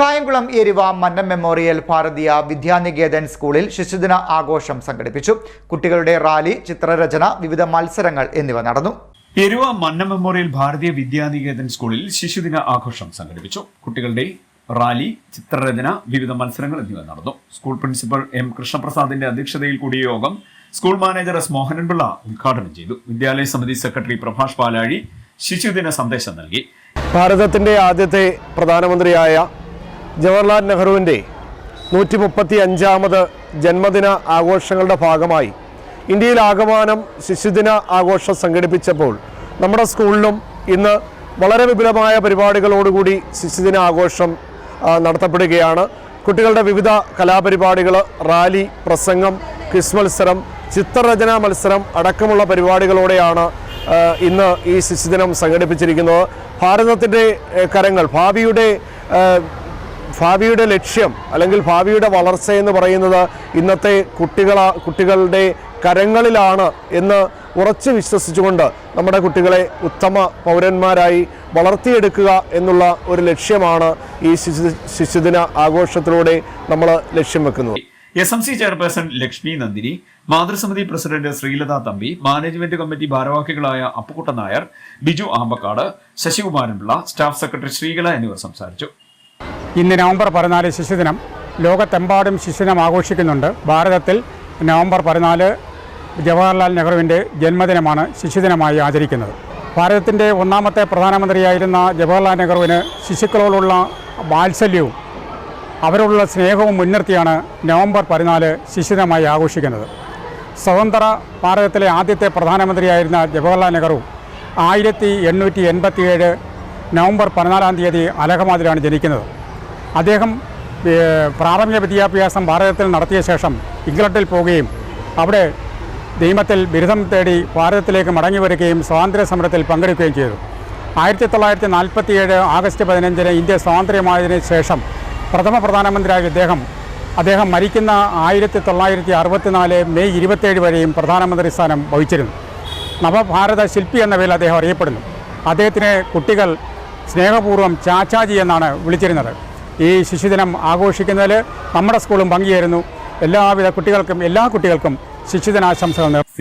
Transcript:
Kayamkulam എരിവ Mannam memorial ഭാരതീയ വിദ്യാനികേതൻ സ്കൂളിൽ ശിശുദിന ആഘോഷം സംഘടിപ്പിച്ചു. കുട്ടികളുടെ റാലി ചിത്രരചന വിവിധ മത്സരങ്ങൾ എന്നിവ നടന്നു. എരുവ മന്ന മെമ്മോറിയൽ ഭാരതീയ വിദ്യാനികേതൻ സ്കൂളിൽ ശിശുദിന ആഘോഷം സംഘടിപ്പിച്ചു. കുട്ടികളുടെ റാലി ചിത്രരചന വിവിധ മത്സരങ്ങൾ എന്നിവ നടന്നു. സ്കൂൾ പ്രിൻസിപ്പൽ എം കൃഷ്ണപ്രസാദിന്റെ അധ്യക്ഷതയിൽ കൂടിയ യോഗം സ്കൂൾ മാനേജർ എസ് മോഹനൻപിള്ള ഉദ്ഘാടനം ചെയ്തു. വിദ്യാലയ സമിതി സെക്രട്ടറി പ്രഭാഷ് പാലാഴി ശിശുദിന സന്ദേശം നൽകി. ഭാരതത്തിന്റെ ആദ്യത്തെ പ്രധാനമന്ത്രിയായ ജവഹർലാൽ നെഹ്റുവിന്റെ നൂറ്റി മുപ്പത്തി അഞ്ചാമത് ജന്മദിന ആഘോഷങ്ങളുടെ ഭാഗമായി ഇന്ത്യയിൽ ആകമാനം ശിശുദിന ആഘോഷം സംഘടിപ്പിച്ചപ്പോൾ നമ്മുടെ സ്കൂളിലും ഇന്ന് വളരെ വിപുലമായ പരിപാടികളോടുകൂടി ശിശുദിന ആഘോഷം നടത്തപ്പെടുകയാണ്. കുട്ടികളുടെ വിവിധ കലാപരിപാടികൾ റാലി പ്രസംഗം ക്വിസ് മത്സരം ചിത്രരചനാ മത്സരം അടക്കമുള്ള പരിപാടികളോടെയാണ് ഇന്ന് ഈ ശിശുദിനം സംഘടിപ്പിച്ചിരിക്കുന്നത്. ഭാരതത്തിന്റെ കരങ്ങൾ ഭാവിയുടെ ഭാവിയുടെ ലക്ഷ്യം അല്ലെങ്കിൽ ഭാവിയുടെ വളർച്ച എന്ന് പറയുന്നത് ഇന്നത്തെ കുട്ടികൾ കുട്ടികളുടെ കരങ്ങളിലാണ് എന്ന് ഉറച്ചു വിശ്വസിച്ചുകൊണ്ട് നമ്മുടെ കുട്ടികളെ ഉത്തമ പൗരന്മാരായി വളർത്തിയെടുക്കുക എന്നുള്ള ഒരു ലക്ഷ്യമാണ് ഈ ശിശു ശിശുദിന ആഘോഷത്തിലൂടെ നമ്മൾ ലക്ഷ്യം വെക്കുന്നത്. S M C chairperson Lakshmi Nandini മാതൃസമിതി president Sreelatha Thampi management committee ഭാരവാഹികളായ അപ്പുക്കുട്ടൻ നായർ ബിജു ആമ്പക്കാട് ശശികുമാരൻപിള്ള സ്റ്റാഫ് സെക്രട്ടറി ശ്രീകല എന്നിവർ സംസാരിച്ചു. ഇന്ന് നവംബർ പതിനാല് ശിശുദിനം. ലോകത്തെമ്പാടും ശിശുദിനം ആഘോഷിക്കുന്നുണ്ട്. ഭാരതത്തിൽ നവംബർ പതിനാല് ജവഹർലാൽ നെഹ്റുവിന്റെ ജന്മദിനമാണ് ശിശുദിനമായി ആചരിക്കുന്നത്. ഭാരതത്തിന്റെ ഒന്നാമത്തെ പ്രധാനമന്ത്രിയായിരുന്ന ജവഹർലാൽ നെഹ്റുവിന് ശിശുക്കളോടുള്ള വാത്സല്യവും അവരോടുള്ള സ്നേഹവും മുൻനിർത്തിയാണ് നവംബർ പതിനാല് ശിശുദിനമായി ആഘോഷിക്കുന്നത്. സ്വതന്ത്ര ഭാരതത്തിലെ ആദ്യത്തെ പ്രധാനമന്ത്രിയായിരുന്ന ജവഹർലാൽ നെഹ്റു ആയിരത്തി എണ്ണൂറ്റി എൺപത്തിയേഴ് നവംബർ പതിനാലാം തീയതി അലഹബാദിലാണ് ജനിക്കുന്നത്. അദ്ദേഹം പ്രാഥമിക വിദ്യാഭ്യാസം ഭാരതത്തിൽ നടത്തിയ ശേഷം ഇംഗ്ലണ്ടിൽ പോവുകയും അവിടെ നിയമത്തിൽ ബിരുദം തേടി ഭാരതത്തിലേക്ക് മടങ്ങി വരികയും സ്വാതന്ത്ര്യ സമരത്തിൽ പങ്കെടുക്കുകയും ചെയ്തു. ആയിരത്തി തൊള്ളായിരത്തി നാൽപ്പത്തിയേഴ് ആഗസ്റ്റ് പതിനഞ്ചിന് ഇന്ത്യ സ്വാതന്ത്ര്യമായതിന് ശേഷം പ്രഥമ പ്രധാനമന്ത്രിയായ ഇദ്ദേഹം അദ്ദേഹം മരിക്കുന്ന ആയിരത്തി തൊള്ളായിരത്തി അറുപത്തിനാല് മെയ് ഇരുപത്തേഴ് വരെയും പ്രധാനമന്ത്രി സ്ഥാനം വഹിച്ചിരുന്നു. നവഭാരത ശില്പി എന്ന പേരിൽ അദ്ദേഹം അറിയപ്പെടുന്നു. അദ്ദേഹത്തിന് കുട്ടികൾ സ്നേഹപൂർവം ചാച്ചാജി എന്നാണ് വിളിച്ചിരുന്നത്. ഈ ശിശുദിനം ആഘോഷിക്കുന്നതിൽ നമ്മുടെ സ്കൂളും പങ്കുചേരുന്നു എല്ലാവിധ കുട്ടികൾക്കും എല്ലാ കുട്ടികൾക്കും ശിശുദിനാശംസകൾ നേർന്നു.